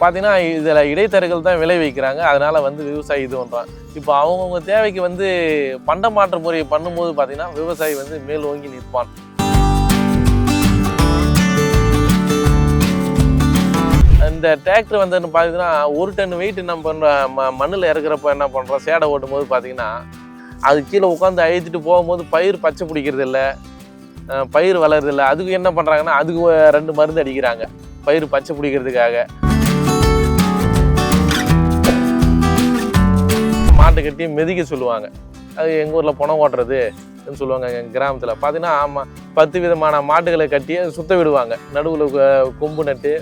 பார்த்தீங்கன்னா இதில் இடைத்தரகர்கள் தான் விளை வைக்கிறாங்க. வந்து விவசாயி இது பண்ணுறான் இப்போ அவங்கவுங்க தேவைக்கு வந்து பண்ட மாற்று முறையை பண்ணும்போது பார்த்தீங்கன்னா விவசாயி வந்து மேல் ஓங்கி நிற்பான். இந்த டிராக்டர் வந்து பார்த்தீங்கன்னா ஒரு டன் வெயிட் நம்ம பண்ணுற ம மண்ணில் இறக்குறப்ப என்ன பண்ணுறோம் சேடை ஓட்டும் போது பார்த்தீங்கன்னா அது கீழே உட்காந்து அழுத்திட்டு போகும்போது பயிர் பச்சை பிடிக்கிறது இல்லை. பயிர் வளருதில்லை அதுக்கு என்ன பண்ணுறாங்கன்னா அதுக்கு ரெண்டு மருந்து அடிக்கிறாங்க. பயிர் பச்சை பிடிக்கிறதுக்காக. மாட்டு கட்டி மிதிக்க சொல்லுவாங்க. அது எங்கள் ஊரில் பணம் ஓட்டுறது சொல்லுவாங்க எங்கள் கிராமத்தில். பார்த்தீங்கன்னா ஆமாம் பத்து விதமான மாட்டுகளை கட்டி சுத்த விடுவாங்க. நடுவில் கொம்பு நட்டு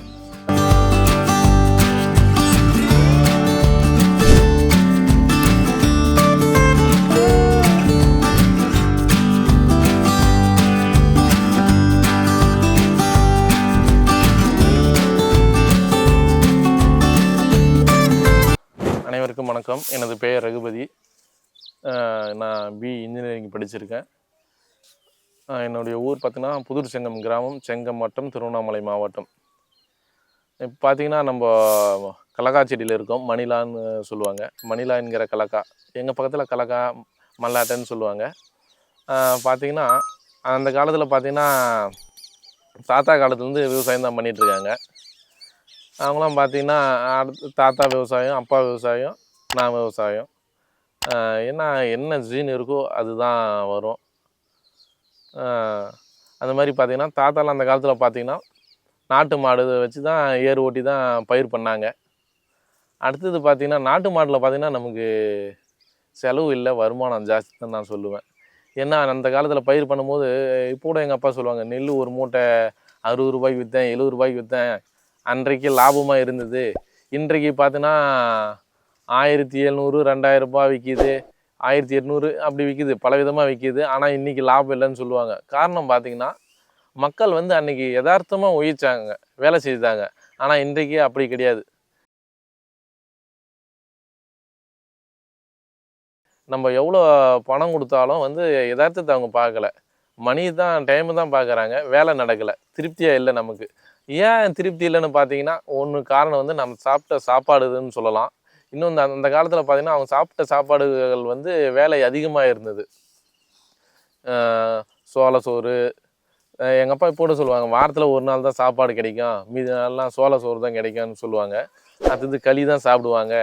வணக்கம். எனது பெயர் ரகுபதி. நான் பி இன்ஜினியரிங் படிச்சிருக்கேன். என்னுடைய ஊர் பார்த்திங்கன்னா புதூர் செங்கம் கிராமம் செங்கம் வட்டம் திருவண்ணாமலை மாவட்டம். இப்போ பார்த்தீங்கன்னா நம்ம கலக்கா செடியில் இருக்கோம். மணிலான்னு சொல்லுவாங்க. மணிலா என்கிற கலக்கா. எங்கள் பக்கத்தில் கலக்கா மல்லாட்டன்னு சொல்லுவாங்க. பார்த்திங்கன்னா பார்த்தீங்கன்னா அந்த காலத்தில் பார்த்திங்கன்னா தாத்தா காலத்துலேருந்து விவசாயம் தான் பண்ணிகிட்ருக்காங்க இருக்காங்க. அவங்களாம் பார்த்தீங்கன்னா அடுத்து தாத்தா விவசாயம் அப்பா விவசாயம் நான் விவசாயம். ஏன்னா என்ன என்ன ஜீன் இருக்கோ அதுதான் வரும். அந்த மாதிரி பார்த்தீங்கன்னா தாத்தாலாம் அந்த காலத்தில் பார்த்தீங்கன்னா நாட்டு மாடு வச்சு தான் ஏர் ஓட்டி தான் பயிர் பண்ணாங்க. அடுத்தது பார்த்திங்கன்னா நாட்டு மாட்டில் பார்த்தீங்கன்னா நமக்கு செலவு இல்லை வருமானம் ஜாஸ்தி தான் நான் சொல்லுவேன். ஏன்னா அந்த காலத்தில் பயிர் பண்ணும்போது இப்போ கூட எங்கள் அப்பா சொல்லுவாங்க நெல் ஒரு மூட்டை அறுபது ரூபாய்க்கு விற்றேன் எழுபது ரூபாய்க்கு விற்றேன் அன்றைக்கு லாபமாக இருந்தது. இன்றைக்கு பார்த்தீங்கன்னா ஆயிரத்தி எழுநூறு ரெண்டாயிரம் ரூபாய் விற்கிது ஆயிரத்தி எட்நூறு அப்படி விற்கிது பல விதமாக விற்கிது ஆனால் இன்றைக்கி லாபம் இல்லைன்னு சொல்லுவாங்க. காரணம் பார்த்திங்கன்னா மக்கள் வந்து அன்றைக்கி யதார்த்தமாக உயிர்ச்சாங்க வேலை செய்தாங்க ஆனால் இன்றைக்கு அப்படி கிடையாது. நம்ம எவ்வளோ பணம் கொடுத்தாலும் வந்து யதார்த்தத்தை அவங்க பார்க்கல. மணி தான் டைம் தான் பார்க்குறாங்க. வேலை நடக்கலை. திருப்தியாக இல்லை நமக்கு. ஏன் திருப்தி இல்லைன்னு பார்த்தீங்கன்னா ஒன்று காரணம் வந்து நம்ம சாப்பிட்ட சாப்பாடுன்னு சொல்லலாம். இன்னும் அந்த அந்த காலத்தில் பார்த்தீங்கன்னா அவங்க சாப்பிட்ட சாப்பாடுகள் வந்து வேலை அதிகமாக இருந்தது. சோள சோறு. எங்கள் அப்பா போட சொல்லுவாங்க வாரத்தில் ஒரு நாள் தான் சாப்பாடு கிடைக்கும். மீதி நாள்லாம் சோள சோறு தான் கிடைக்கும்னு சொல்லுவாங்க. அடுத்தது களி தான் சாப்பிடுவாங்க.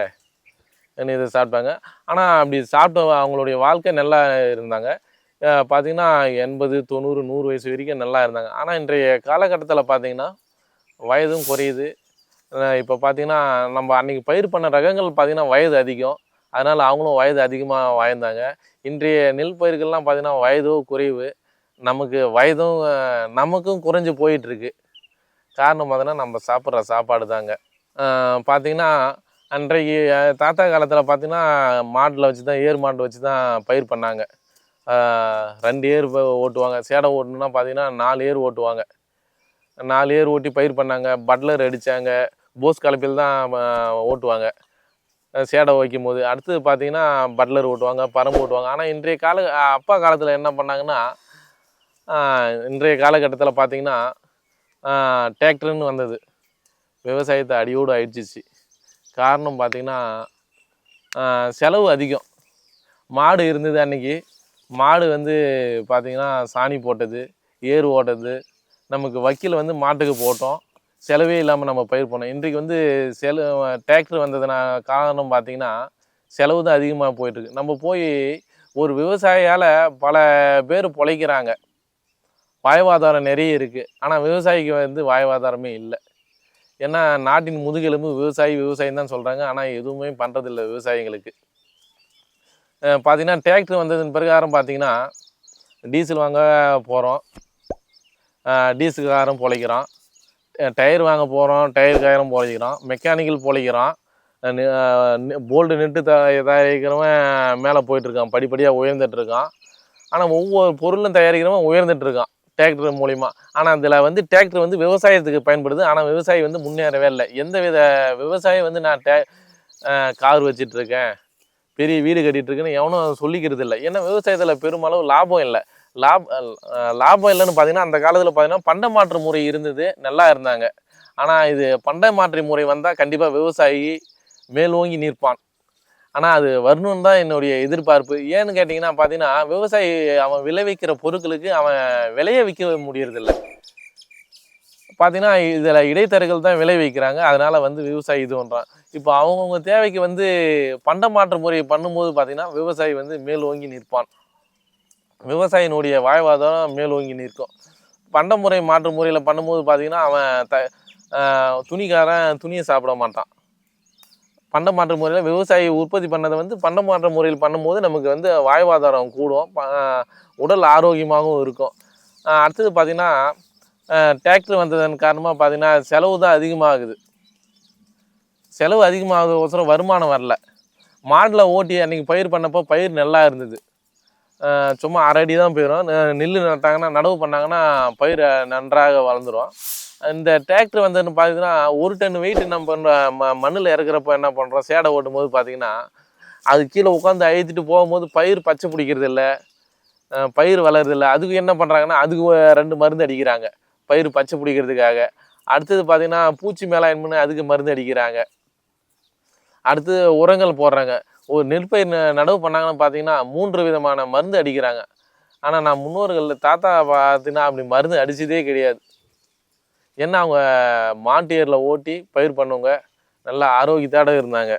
என்ன இதை சாப்பிட்டாங்க. ஆனால் அப்படி சாப்பிட்ட அவங்களுடைய வாழ்க்கை நல்லா இருந்தாங்க. பார்த்திங்கன்னா பார்த்தீங்கன்னா எண்பது தொண்ணூறு நூறு வயசு வரைக்கும் நல்லா இருந்தாங்க. ஆனால் இன்றைய காலகட்டத்தில் பார்த்திங்கன்னா வயதும் குறையுது. இப்போ பார்த்தீங்கன்னா நம்ம அன்னைக்கு பயிர் பண்ண ரகங்கள் பார்த்தீங்கன்னா வயது அதிகம். அதனால் அவங்களும் வயது அதிகமாக வாழ்ந்தாங்க. இன்றைய நெல் பயிர்கள்லாம் பார்த்திங்கன்னா வயதோ குறைவு. நமக்கு வயதும் நமக்கும் குறைஞ்சு போயிட்டுருக்கு. காரணம் பார்த்தீங்கன்னா நம்ம சாப்பிட்ற சாப்பாடு தாங்க. பார்த்திங்கன்னா பார்த்தீங்கன்னா அன்றைக்கு தாத்தா காலத்தில் பார்த்திங்கன்னா மாட்டில் வச்சு தான் ஏர் மாட்டை வச்சு தான் பயிர் பண்ணாங்க. ரெண்டு ஏர் ஓட்டுவாங்க. சேடை ஓட்டணுன்னா பார்த்தீங்கன்னா நாலு ஏர் ஓட்டுவாங்க. நாலு ஏர் ஓட்டி பயிர் பண்ணாங்க. பட்லர் அடித்தாங்க போஸ் கலப்பில் தான் ஓட்டுவாங்க. சேடை வைக்கும் போது அடுத்தது பார்த்தீங்கன்னா பட்லர் ஓட்டுவாங்க பரம்பு ஓட்டுவாங்க. ஆனால் இன்றைய கால அப்பா காலத்தில் என்ன பண்ணாங்கன்னா இன்றைய காலகட்டத்தில் பார்த்தீங்கன்னா டிராக்டர்னு வந்தது. விவசாயத்தை அடியோடு அடிச்சிச்சு காரணம் பார்த்திங்கன்னா செலவு அதிகம். மாடு இருந்தது அன்னைக்கு. மாடு வந்து பார்த்தீங்கன்னா சாணி போட்டது ஏர் ஓட்டது. நமக்கு வக்கீல் வந்து மாட்டுக்கு போட்டோம். செலவே இல்லாமல் நம்ம பயிர் பண்ணோம் இன்றைக்கு வந்து செல டிராக்டர் வந்ததுனா காரணம் பார்த்தீங்கன்னா செலவு தான் அதிகமாக போயிட்டுருக்கு. நம்ம போய் ஒரு விவசாயியால் பல பேர் பொழைக்கிறாங்க. வாய்வாதாரம் நிறைய இருக்குது ஆனால் விவசாயிக்கு வந்து வாய்வாதாரமே இல்லை. ஏன்னா நாட்டின் முதுகெலும்பு விவசாயி விவசாயம் தான் சொல்கிறாங்க ஆனால் எதுவுமே பண்ணுறதில்ல விவசாயிங்களுக்கு பார்த்திங்கன்னா டிராக்டர் வந்ததன் பிரகாரம் பார்த்திங்கன்னா டீசல் வாங்க போகிறோம் டீசல்காரன் பொழைக்கிறான். டயர் வாங்க போகிறோம் டயர் டயருக்காரன் பொழைக்கிறான் மெக்கானிக்கல் பொழைக்கிறான். போல்டு நெட்டு த தயாரிக்கிறவன் மேலே போயிட்டுருக்கான் படிப்படியாக உயர்ந்துட்டுருக்கான். ஆனால் ஒவ்வொரு பொருளும் தயாரிக்கிறவன் உயர்ந்துட்டு இருக்கான் டிராக்டர் மூலிமா ஆனால் அதில் வந்து டிராக்டர் வந்து விவசாயத்துக்கு பயன்படுது. ஆனால் விவசாயி வந்து முன்னேறவே இல்லை. எந்த வித விவசாயி வந்து நான் டே கார் வச்சிட்ருக்கேன் பெரிய வீடு கட்டிகிட்டுருக்குன்னு எவனும் சொல்லிக்கிறது இல்லை ஏன்னா விவசாயத்தில் பெருமளவு லாபம் இல்லை. லாபம் லாபம் இல்லைன்னு பார்த்தீங்கன்னா அந்த காலத்தில் பார்த்தீங்கன்னா பண்ட மாற்று முறை இருந்தது நல்லா இருந்தாங்க. ஆனால் இது பண்டை மாற்று முறை வந்தால் கண்டிப்பாக விவசாயி மேலோங்கி நிற்பான். ஆனால் அது வரணும்னு தான் என்னுடைய எதிர்பார்ப்பு. ஏன்னு கேட்டிங்கன்னா பார்த்தீங்கன்னா விவசாயி அவன் விளைவிக்கிற பொருட்களுக்கு அவன் விளைய விற்க முடியறதில்ல. பார்த்தீங்கன்னா இதில் இடைத்தரகர்கள் தான் விளைவிக்கிறாங்க அதனால் வந்து விவசாயி இது பண்ணுறான் இப்போ அவங்கவுங்க தேவைக்கு வந்து பண்ட மாற்று முறை பண்ணும்போது பார்த்தீங்கன்னா விவசாயி வந்து மேல் ஓங்கி நிற்பான். விவசாயினுடைய வாழ்வாதாரம் மேலோங்கி நிற்கும். பண்ட முறை மாற்று முறையில் பண்ணும்போது பார்த்திங்கன்னா அவன் த துணிக்காரன் துணியை சாப்பிட மாட்டான். பண்ட மாற்று முறையில் விவசாயி உற்பத்தி பண்ணதை வந்து பண்ட மாற்று முறையில் பண்ணும்போது நமக்கு வந்து வாழ்வாதாரம் கூடும். உடல் ஆரோக்கியமாகவும் இருக்கும். அடுத்தது பார்த்திங்கன்னா டிராக்டர் வந்ததன் காரணமாக பார்த்தீங்கன்னா செலவு தான் அதிகமாகுது. செலவு அதிகமாகுதுக்கோசரம் வருமானம் வரல. மாடில் ஓட்டி அன்றைக்கி பயிர் பண்ணப்போ பயிர் நல்லா இருந்தது. சும்மா அரை அடி தான் போயிடும் நெல் நட்டாங்கன்னா நடவு பண்ணாங்கன்னா பயிர் நன்றாக வளர்ந்துடும் இந்த டிராக்டர் வந்ததுன்னு பார்த்தீங்கன்னா ஒரு டன் வெயிட் நம்ம பண்ணுற ம மண்ணில் இறக்குறப்ப என்ன பண்ணுறோம் சேடை ஓட்டும் போது பார்த்தீங்கன்னா அது கீழே உட்காந்து அழுத்திட்டு போகும்போது பயிர் பச்சை பிடிக்கிறது இல்லை பயிர் வளருதில்லை. அதுக்கு என்ன பண்ணுறாங்கன்னா அதுக்கு ரெண்டு மருந்து அடிக்கிறாங்க. பயிர் பச்சை பிடிக்கிறதுக்காக. அடுத்தது பார்த்தீங்கன்னா பூச்சி மேலாண்மைன்னு அதுக்கு மருந்து அடிக்கிறாங்க. அடுத்து உரங்கள் போடுறாங்க. ஒரு நெற்பயிர் நடவு பண்ணாங்கன்னு பார்த்தீங்கன்னா மூன்று விதமான மருந்து அடிக்கிறாங்க. ஆனால் நான் முன்னோர்கள் தாத்தா பார்த்தீங்கன்னா அப்படி மருந்து அடித்ததே கிடையாது. ஏன்னா அவங்க மாண்டியரில் ஓட்டி பயிர் பண்ணுவங்க நல்லா ஆரோக்கியத்தோட இருந்தாங்க.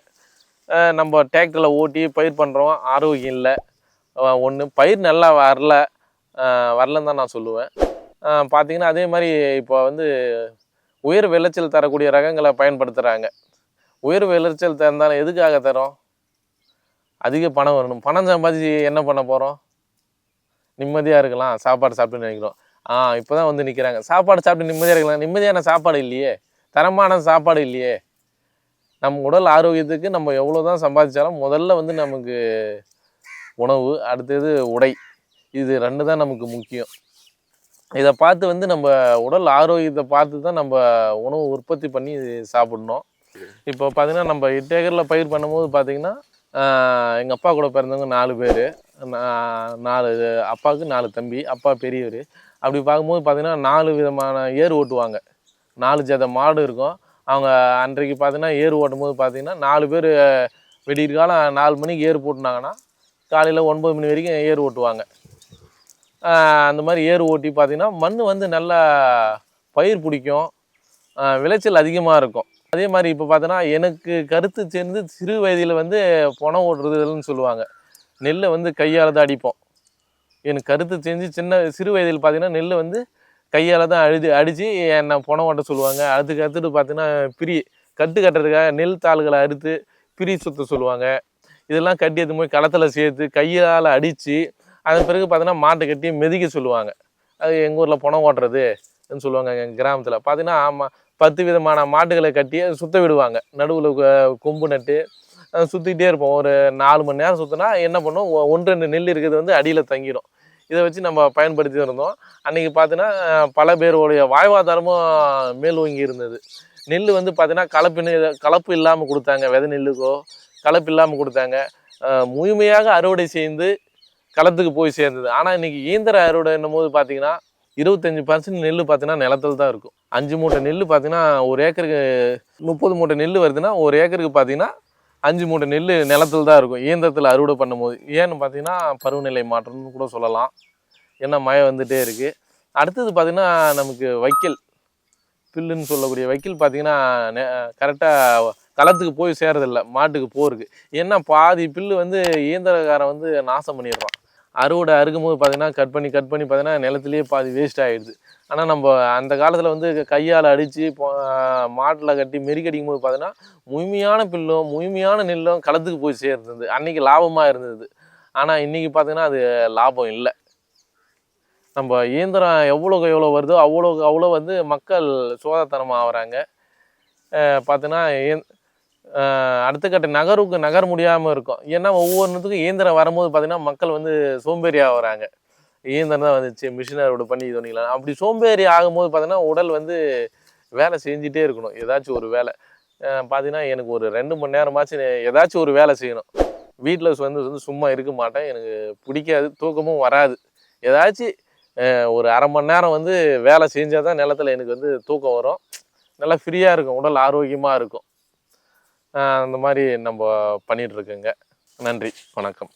நம்ம டிராக்டரில் ஓட்டி பயிர் பண்ணுறோம் ஆரோக்கியம் இல்லை. ஒன்று பயிர் நல்லா வரல. வரலன்னு தான் நான் சொல்லுவேன். பார்த்தீங்கன்னா அதே மாதிரி இப்போ வந்து உயர் விளைச்சல் தரக்கூடிய ரகங்களை பயன்படுத்துகிறாங்க உயர் விளைச்சல் தந்தாலும் எதுக்காக தரோம் அதிக பணம் வரணும். பணம் சம்பாதிச்சு என்ன பண்ண போகிறோம் நிம்மதியாக இருக்கலாம். சாப்பாடு சாப்பிட்டு நினைக்கிறோம். ஆ இப்போ தான் வந்து நிற்கிறாங்க சாப்பாடு சாப்பிட்டு நிம்மதியாக இருக்கலாம். நிம்மதியான சாப்பாடு இல்லையே. தரமான சாப்பாடு இல்லையே. நம்ம உடல் ஆரோக்கியத்துக்கு நம்ம எவ்வளோ தான் சம்பாதிச்சாலும் முதல்ல வந்து நமக்கு உணவு அடுத்தது உடை. இது ரெண்டு தான் நமக்கு முக்கியம். இதை பார்த்து வந்து நம்ம உடல் ஆரோக்கியத்தை பார்த்து தான் நம்ம உணவு உற்பத்தி பண்ணி சாப்பிடணும். இப்போ பார்த்தீங்கன்னா நம்ம எட்டு ஏக்கரில் பயிர் பண்ணும்போது பார்த்தீங்கன்னா எங்கள் அப்பா கூட பிறந்தவங்க நாலு பேர். நாலு அப்பாவுக்கு நாலு தம்பி அப்பா பெரியவர். அப்படி பார்க்கும்போது பார்த்திங்கன்னா நாலு விதமான ஏர் ஓட்டுவாங்க. நாலு ஜத மாடு இருக்கும். அவங்க அன்றைக்கு பார்த்தீங்கன்னா ஏர் ஓட்டும் போது பார்த்தீங்கன்னா நாலு பேர் விடியற் காலம் நாலு மணிக்கு ஏர் போட்டுனாங்கன்னா காலையில் ஒன்பது மணி வரைக்கும் ஏர் ஓட்டுவாங்க. அந்த மாதிரி ஏர் ஓட்டி பார்த்திங்கன்னா மண் வந்து நல்லா பயிர் பிடிக்கும். விளைச்சல் அதிகமாக இருக்கும். அதே மாதிரி இப்போ பார்த்தோன்னா எனக்கு கருத்து சேர்ந்து சிறு வயதில் வந்து பணம் ஓடுறதுன்னு சொல்லுவாங்க. நெல்லை வந்து கையால் தான் அடிப்போம். எனக்கு கருத்து செஞ்சு சின்ன சிறு வயதில் பார்த்தீங்கன்னா நெல் வந்து கையால் தான் அழுது அடித்து என்னை பணம் ஓட்ட சொல்லுவாங்க. அதுக்கு அடுத்துட்டு பார்த்தீங்கன்னா பிரி கட்டு கட்டுறதுக்காக நெல் தாள்களை அறுத்து பிரி சுத்த சொல்லுவாங்க. இதெல்லாம் கட்டி எடுத்து போய் களத்தில் சேர்த்து கையால் அடித்து அதன் பிறகு பார்த்தீங்கன்னா மாட்டை கட்டி மெதிக்க சொல்லுவாங்க. அது எங்கள் ஊரில் பணம் ஓட்டுறது? சொல்லுவாங்க எங்கள் கிராமத்தில். பார்த்தீங்கன்னா ஆமாம் பத்து விதமான மாட்டுகளை கட்டி சுற்ற சுத்த விடுவாங்க. நடுவில் கொம்பு நட்டு சுற்றிக்கிட்டே இருப்போம். ஒரு நாலு மணி நேரம் சுற்றினா என்ன பண்ணும் ஒன்று ரெண்டு நெல் இருக்கிறது வந்து அடியில் தங்கிடும் இதை வச்சு நம்ம பயன்படுத்தி இருந்தோம். அன்றைக்கி பார்த்தீங்கன்னா பல பேருடைய வாழ்வாதாரமும் மேல் ஓங்கி இருந்தது. நெல் வந்து பார்த்தீங்கன்னா கலப்பு நெல் கலப்பு இல்லாமல் கொடுத்தாங்க. விதை நெல்லுக்கோ கலப்பு இல்லாமல் கொடுத்தாங்க. முழுமையாக அறுவடை செய்து களத்துக்கு போய் சேர்ந்தது. ஆனால் இன்னைக்கு இயந்திர அறுவடைன்னும் போது பார்த்திங்கன்னா இருபத்தஞ்சி பர்சன்ட் நெல் பார்த்தீங்கன்னா நிலத்தில் தான் இருக்கும். அஞ்சு மூட்டை நெல் பார்த்தீங்கன்னா ஒரு ஏக்கருக்கு முப்பது மூட்டை நெல் வருதுன்னா ஒரு ஏக்கருக்கு பார்த்தீங்கன்னா அஞ்சு மூட்டை நெல் நிலத்தில் தான் இருக்கும். இயந்திரத்தில் அறுவடை பண்ணும்போது. ஏன்னு பார்த்தீங்கன்னா பருவநிலை மாற்றம்னு கூட சொல்லலாம். ஏன்னா மழை வந்துகிட்டே இருக்குது அடுத்தது பார்த்தீங்கன்னா நமக்கு வைக்கல். பில்லுன்னு சொல்லக்கூடிய வைக்கல் பார்த்தீங்கன்னா கரெக்டாக களத்துக்கு போய் சேரதில்ல மாட்டுக்கு போருக்கு. ஏன்னா பாதி பில்லு வந்து இயந்திரக்காரன் வந்து நாசம் பண்ணிடுறான். அறுவடை அறுக்கும்போது பார்த்தீங்கன்னா கட் பண்ணி கட் பண்ணி பார்த்தீங்கன்னா நிலத்துலேயே பாதி வேஸ்ட் ஆகிடுது ஆனால் நம்ம அந்த காலத்தில் வந்து கையால் அடித்து மாட்டில் கட்டி மெருக்கடிக்கும் போது பார்த்தீங்கன்னா முழுமையான பில்லும் முழுமையான நெல்லும் களத்துக்கு போய் சேர்ந்தது. அன்றைக்கி லாபமாக இருந்தது. ஆனால் இன்னைக்கு பார்த்தீங்கன்னா அது லாபம் இல்லை. நம்ம இயந்திரம் எவ்வளோக்கு எவ்வளோ வருதோ அவ்வளோக்கு அவ்வளோ வந்து மக்கள் சோதத்தனமாக ஆகிறாங்க. பார்த்தீங்கன்னா இயந்- அடுத்த கட்ட நகருக்கு நகர முடியாமல் இருக்கும். ஏன்னா ஒவ்வொன்றுத்துக்கும் இயந்திரம் வரும்போது பார்த்தீங்கன்னா மக்கள் வந்து சோம்பேறி ஆகுறாங்க. இயந்திரம் தான் வந்துச்சு மிஷின் அறுவடை பண்ணி இது பண்ணிக்கலாம். அப்படி சோம்பேறி ஆகும்போது பார்த்தீங்கன்னா உடல் வந்து வேலை செஞ்சுட்டே இருக்கணும். ஏதாச்சும் ஒரு வேலை. பார்த்தீங்கன்னா எனக்கு ஒரு ரெண்டு மணி நேரமாச்சும் ஏதாச்சும் ஒரு வேலை செய்யணும். வீட்டில் வந்து வந்து சும்மா இருக்க மாட்டேன். எனக்கு பிடிக்காது தூக்கமும் வராது. ஏதாச்சும் ஒரு அரை மணி நேரம் வந்து வேலை செஞ்சால் தான் நிலத்துல எனக்கு வந்து தூக்கம் வரும். நல்லா ஃப்ரீயாக இருக்கும். உடல் ஆரோக்கியமாக இருக்கும். அந்த மாதிரி நம்ம பண்ணிட்டு நன்றி. வணக்கம்.